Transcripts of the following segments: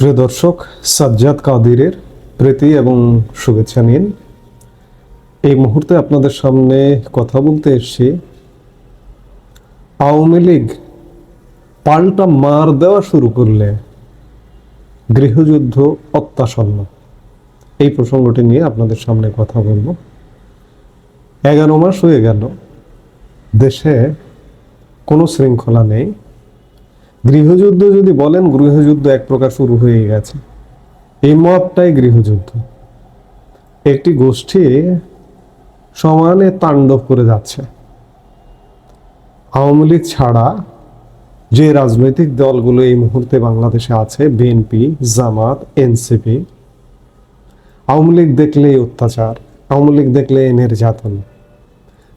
প্রিয় দর্শক, সাজ্জাদ কাদিরের প্রীতি এবং শুভেচ্ছা নিন। এই মুহূর্তে আপনাদের সামনে কথা বলতে এসেছি, আওয়ামী লীগ পাল্টা মার দেওয়া শুরু করলে গৃহযুদ্ধ অত্যাসন্ন। এই প্রসঙ্গটি নিয়ে আপনাদের সামনে কথা বলব। এগারো মাস হয়ে গেল, দেশে কোনো শৃঙ্খলা নেই। গৃহযুদ্ধ যদি বলেন, গৃহযুদ্ধ এক প্রকার শুরু হয়ে গেছে। এই মতটাই গৃহযুদ্ধ। একটি গোষ্ঠী সমানে তাণ্ডব করে যাচ্ছে। আওয়ামী লীগ ছাড়া যে রাজনৈতিক দলগুলো এই মুহূর্তে বাংলাদেশে আছে, বিএনপি, জামাত, এনসিপি, আওয়ামী লীগ দেখলেই অত্যাচার, আওয়ামী লীগ দেখলে নির্যাতন।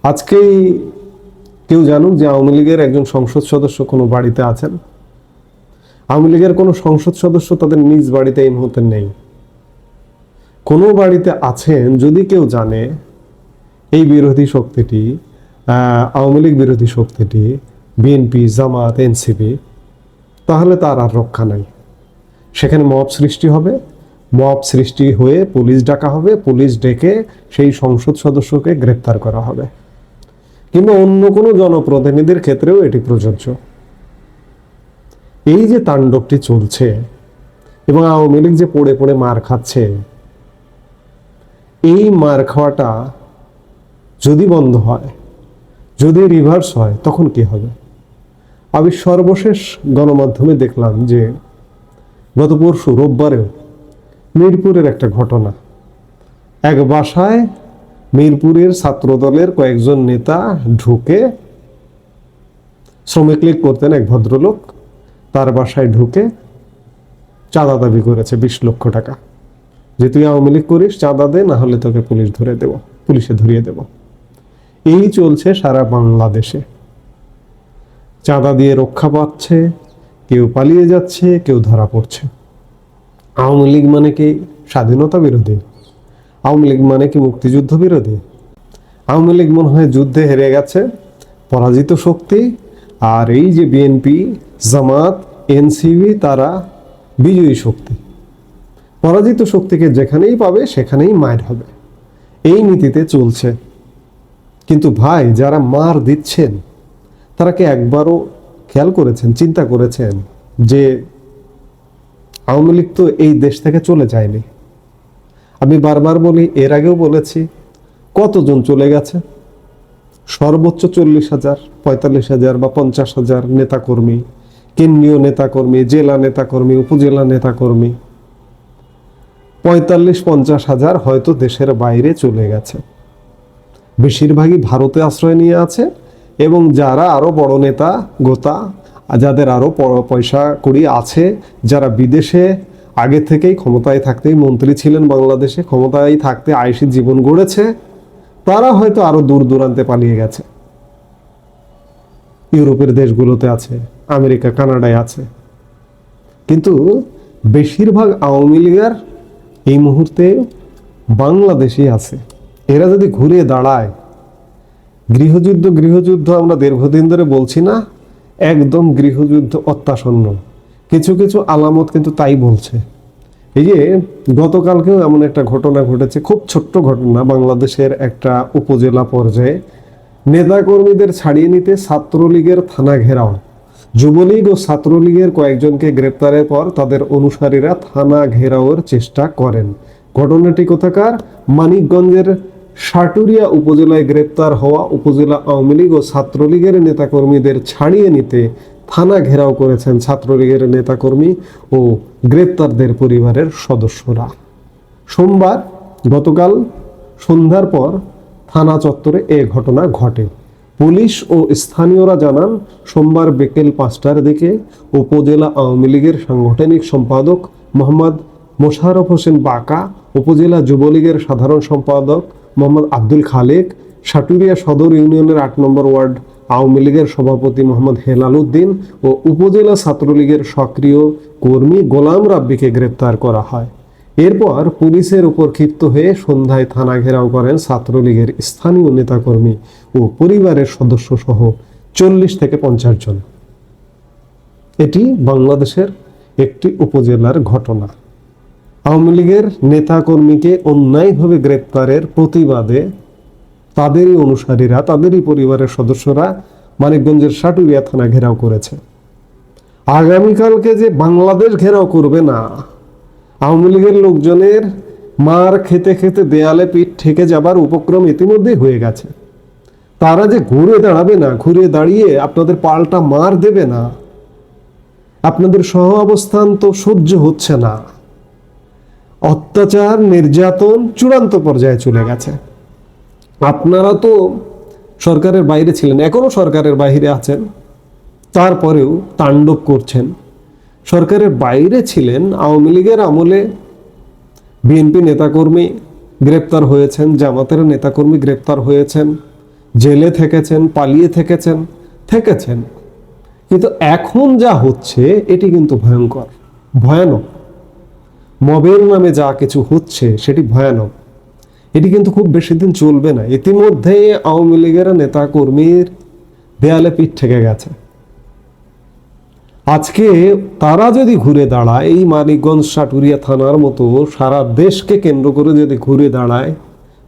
আজকেই কেউ জানুক যে আওয়ামী লীগের একজন সংসদ সদস্য কোনো বাড়িতে আছেন। আওয়ামী লীগের কোনো সংসদ সদস্য তাদের নিজ বাড়িতে এই মুহূর্তে নেই। কোনো বাড়িতে আছেন যদি কেউ জানে এই বিরোধী শক্তিটি আওয়ামী লীগ বিরোধী শক্তিটি, বিএনপি, জামাত, এনসিপি, তাহলে তার আর রক্ষা নাই। সেখানে মব সৃষ্টি হবে। মব সৃষ্টি হয়ে পুলিশ ডাকা হবে। পুলিশ ডেকে সেই সংসদ সদস্যকে গ্রেপ্তার করা হবে। কিংবা অন্য কোনো জনপ্রতিনিধির ক্ষেত্রেও এটি প্রযোজ্য। এই যে তাণ্ডবটি চলছে এবং আওয়ামী লীগ যে পড়ে পড়ে মার খাচ্ছে, এই মার খাওয়াটা যদি বন্ধ হয়, যদি রিভার্স হয়, তখন কি হবে? আমি সর্বশেষ গণমাধ্যমে দেখলাম যে গত পরশু রোববারেও মিরপুরের একটা ঘটনা। এক বাসায় মিরপুরের ছাত্রদলের কয়েকজন নেতা ঢুকে শ্রমিক লীগ করতেন এক ভদ্রলোক। তার বাসায় ঢুকে চাঁদা দাবি করেছে বিশ লক্ষ টাকা। যে তুই আওয়ামী লীগ করিস, চাঁদা দে, না হলে তোকে পুলিশ ধরে দেব, পুলিশে ধরিয়ে দেব। এই চলছে সারা বাংলাদেশে। চাঁদা দিয়ে রক্ষা পাচ্ছে, কেউ পালিয়ে যাচ্ছে, কেউ ধরা পড়ছে। আওয়ামী লীগ মানে কি স্বাধীনতা বিরোধী? আওয়ামী লীগ মানে কি মুক্তিযুদ্ধ বিরোধী? আওয়ামী লীগ মনে হয় যুদ্ধে হেরে গেছে, পরাজিত শক্তি আর এই যে বিএনপি জামাত এনসিবি তারা বিজয়ী শক্তি। পরাজিত শক্তিকে যেখানেই পাবে, সেখানেই মায়ের হবে। এই নীতিতে চলছে। কিন্তু ভাই, যারা মার দিচ্ছেন, তারা কি একবারও খেয়াল করেছেন, চিন্তা করেছেন যে আওয়ামী লীগ তো এই দেশ থেকে চলে যায়নি? আমি বারবার বলি, এর আগেও বলেছি, কতজন চলে গেছে? সর্বোচ্চ চল্লিশ হাজার, পঁয়তাল্লিশ হাজার বা পঞ্চাশ হাজার নেতাকর্মী, কেন্দ্রীয় নেতাকর্মী, জেলা নেতাকর্মী, উপজেলা নেতাকর্মী। পঁয়তাল্লিশ, পঞ্চাশ হাজার হয়তো দেশের বাইরে চলে গেছে। বেশিরভাগই ভারতে আশ্রয় নিয়ে আছে এবং যারা আরও বড় নেতা, গোতা, যাদের আরও প- পয়সা কড়ি আছে, যারা বিদেশে আগে থেকেই ক্ষমতায় থাকতেই মন্ত্রী ছিলেন, বাংলাদেশে ক্ষমতায় থাকতে আয়সী জীবন গড়েছে তারা হয়তো আরও দূর দূরান্তে পালিয়ে গেছে। ইউরোপের দেশগুলোতে আছে, আমেরিকা, কানাডায় আছে। কিন্তু বেশিরভাগ আওয়ামী লীগার এই মুহূর্তে বাংলাদেশেই আছে। এরা যদি ঘুরে দাঁড়ায়, গৃহযুদ্ধ গৃহযুদ্ধ আমরা দীর্ঘদিন ধরে বলছি না, একদম গৃহযুদ্ধ অত্যাসন্ন কিছু কিছু আলামত কিন্তু তাই বলছে। এই যে গতকালকেও এমন একটা ঘটনা ঘটেছে, খুব ছোট্ট ঘটনা, বাংলাদেশের একটা উপজেলা পর্যায়ে। নেতাকর্মীদের ছাড়িয়ে নিতে ছাত্রলীগের থানা ঘেরাও। যুবলীগ ও ছাত্রলীগের কয়েকজনকে গ্রেপ্তারের পর তাদের অনুসারীরা থানা ঘেরাওয়ের চেষ্টা করেন। ঘটনাটি কোথাকার? মানিকগঞ্জের সাটুরিয়া উপজেলায় গ্রেপ্তার হওয়া উপজেলা আওয়ামী লীগ ও ছাত্রলীগের নেতাকর্মীদের ছাড়িয়ে নিতে থানা ঘেরাও করেছেন ছাত্রলীগের নেতাকর্মী ও গ্রেপ্তারদের পরিবারের সদস্যরা। সোমবার গতকাল সন্ধ্যার পর থানা চত্বরে এ ঘটনা ঘটে। পুলিশ ও স্থানীয়রা জানান, সোমবার বিকেল পাঁচটার দিকে উপজেলা আওয়ামী লীগের সাংগঠনিক সম্পাদক মোহাম্মদ মোশাররফ হোসেন বাকা, উপজেলা যুবলীগের সাধারণ সম্পাদক মোহাম্মদ আব্দুল খালেক, সাটুরিয়া সদর ইউনিয়নের আট নম্বর ওয়ার্ড আওয়ামী লীগের সভাপতি মোহাম্মদ হেলাল উদ্দিন ও উপজেলা ছাত্রলীগের সক্রিয় কর্মী গোলাম রাব্বিকে গ্রেপ্তার করা হয়। এরপর পুলিশের উপর ক্ষিপ্ত হয়ে সন্ধ্যায় থানা ঘেরাও করেন ছাত্রলীগের স্থানীয় নেতাকর্মী ও পরিবারের সদস্য সহ চল্লিশ থেকে পঞ্চাশ জন। এটি বাংলাদেশের একটি উপজেলার ঘটনা। আওয়ামী লীগের নেতাকর্মীকে অন্যায়ভাবে গ্রেপ্তারের প্রতিবাদে তাদেরই অনুসারীরা, তাদেরই পরিবারের সদস্যরা মানিকগঞ্জের সাটুরিয়া থানা ঘেরাও করেছে। আগামীকালকে যে বাংলাদেশ ঘেরাও করবে না, আওয়ামী লীগের লোকজনের মার খেতে খেতে দেয়ালে পিঠ ঠেকে যাবার উপক্রম ইতিমধ্যেই হয়ে গেছে। তারা যে ঘুরে দাঁড়াবে না, ঘুরে দাঁড়িয়ে আপনাদের পাল্টা মার দেবে না, আপনাদের সহ অবস্থান তো সহ্য হচ্ছে না। অত্যাচার, নির্যাতন চূড়ান্ত পর্যায়ে চলে গেছে। আপনারা তো সরকারের বাইরে ছিলেন এখনও সরকারের বাইরে আছেন। তারপরেও তাণ্ডব করছেন। সরকারের বাইরে ছিলেন, আওয়ামী লীগের আমলে বিএনপি নেতাকর্মী গ্রেপ্তার হয়েছেন, জামাতের নেতাকর্মী গ্রেপ্তার হয়েছেন, জেলে থেকেছেন, পালিয়ে থেকেছেন থেকেছেন। কিন্তু এখন যা হচ্ছে, এটি কিন্তু ভয়ঙ্কর, ভয়ানক। মবের নামে যা কিছু হচ্ছে, সেটি ভয়ানক। এটি কিন্তু খুব বেশি দিন চলবে না। ইতিমধ্যে আওয়ামী লীগের নেতা কর্মীর দেয়ালে পিঠ ঠেকে গেছে। আজকে তারা যদি ঘুরে দাঁড়ায়, এই মানিকগঞ্জ সাটুরিয়া থানার মতো সারা দেশকে কেন্দ্র করে যদি ঘুরে দাঁড়ায়,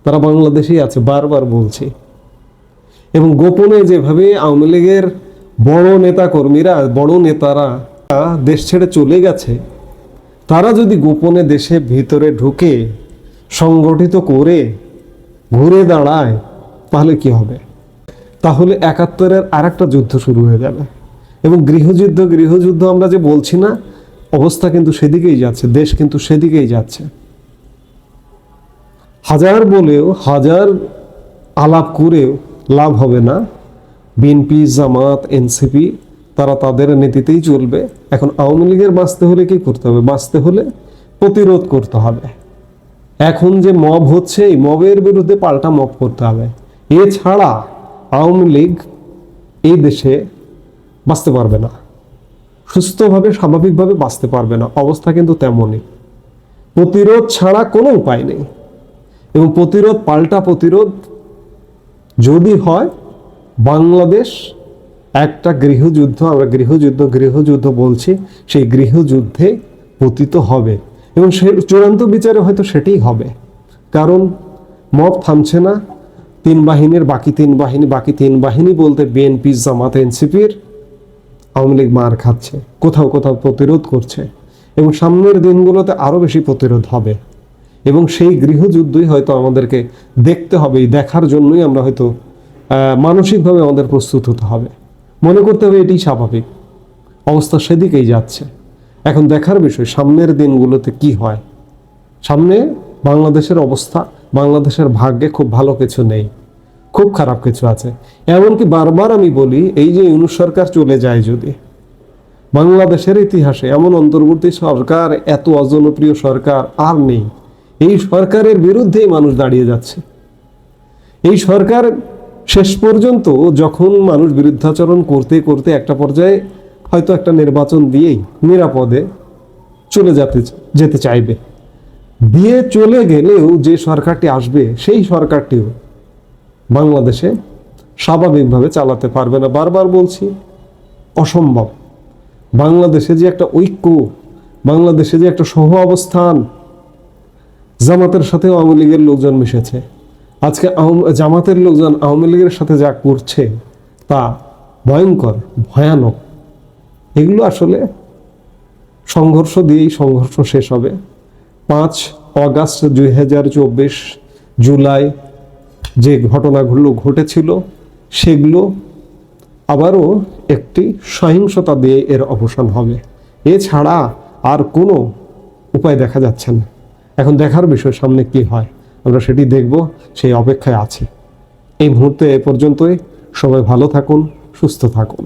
তারা বাংলাদেশেই আছে, বারবার বলছি। এবং গোপনে যেভাবে আওয়ামী লীগের বড় নেতা কর্মীরা বড় নেতারা দেশ ছেড়ে চলে গেছে, তারা যদি গোপনে দেশে ভিতরে ঢুকে সংগঠিত করে ঘুরে দাঁড়ায়, তাহলে কি হবে? তাহলে একাত্তরের আর একটা যুদ্ধ শুরু হয়ে যাবে। এবং গৃহযুদ্ধ গৃহযুদ্ধ আমরা যে বলছি না, অবস্থা কিন্তু সেদিকেই যাচ্ছে, দেশ কিন্তু সেদিকেই যাচ্ছে। হাজার বলেও, হাজার আলাপ করেও লাভ হবে না। বিএনপি, জামাত, এনসিপি, তারা তাদের নীতিতেই চলবে। এখন আওয়ামী লীগের বাঁচতে হলে কি করতে হবে? বাঁচতে হলে প্রতিরোধ করতে হবে। এখন যে মব হচ্ছে, এই মবের বিরুদ্ধে পাল্টা মব করতে হবে। এছাড়া আওয়ামী লীগ এই দেশে বাঁচতে পারবে না। সুস্থভাবে, স্বাভাবিকভাবে বাঁচতে পারবে না। অবস্থা কিন্তু তেমনই। প্রতিরোধ ছাড়া কোনো উপায় নেই। এবং প্রতিরোধ, পাল্টা প্রতিরোধ যদি হয়, বাংলাদেশ একটা গৃহযুদ্ধ, আমরা গৃহযুদ্ধ গৃহযুদ্ধ বলছি, সেই গৃহযুদ্ধে পতিত হবে। এবং সে চূড়ান্ত বিচারে হয়তো সেটাই হবে। কারণ মব থামছে না। তিন বাহিনীর বাকি তিন বাহিনী, বাকি তিন বাহিনী বলতে বিএনপি জামাত এনসিপির আওয়ামী লীগ মার খাচ্ছে। কোথাও কোথাও প্রতিরোধ করছে। এবং সামনের দিনগুলোতে আরও বেশি প্রতিরোধ হবে। এবং সেই গৃহযুদ্ধই হয়তো আমাদেরকে দেখতে হবে দেখার জন্যই আমরা হয়তো মানসিকভাবে আমাদের প্রস্তুত হতে হবে। মনে করতে হবে এটি স্বাভাবিক। অবস্থা সেদিকেই যাচ্ছে। এখন দেখার বিষয়, সামনের দিনগুলোতে কি হয়? সামনে বাংলাদেশের অবস্থা, বাংলাদেশের ভাগ্যে খুব ভালো কিছু নেই, খুব খারাপ কিছু আছে। এমনকি বারবার আমি বলি, এই যে ইউনুস সরকার চলে যায় যদি, বাংলাদেশের ইতিহাসে এমন অন্তর্বর্তী সরকার, এত অজনপ্রিয় সরকার আর নেই। এই সরকারের বিরুদ্ধেই মানুষ দাঁড়িয়ে যাচ্ছে। এই সরকার শেষ পর্যন্ত যখন মানুষ বিরুদ্ধাচরণ করতে করতে একটা পর্যায়ে হয়তো একটা নির্বাচন দিয়েই নিরাপদে চলে যেতে যেতে চাইবে। দিয়ে চলে গেলেও যে সরকারটি আসবে, সেই সরকারটিও বাংলাদেশে স্বাভাবিকভাবে চালাতে পারবে না। বারবার বলছি, অসম্ভব। বাংলাদেশে যে একটা ঐক্য, বাংলাদেশে যে একটা সহ অবস্থান, জামাতের সাথে আওয়ামী লীগের লোকজন মিশেছে। আজকে জামাতের লোকজন আওয়ামী লীগের সাথে যা করছে, তা ভয়ঙ্কর, ভয়ানক। এগুলো আসলে সংঘর্ষ দিয়েই সংঘর্ষ শেষ হবে। পাঁচ অগাস্ট দুই হাজার চব্বিশ জুলাই যে ঘটনাগুলো ঘটেছিল, সেগুলো আবারও একটি সহিংসতা দিয়ে এর অবসান হবে। এছাড়া আর কোনো উপায় দেখা যাচ্ছে না। এখন দেখার বিষয় সামনে কি হয়, আমরা সেটি দেখব, সেই অপেক্ষায় আছে। এই মুহূর্তে এ পর্যন্তই। সবাই ভালো থাকুন, সুস্থ থাকুন।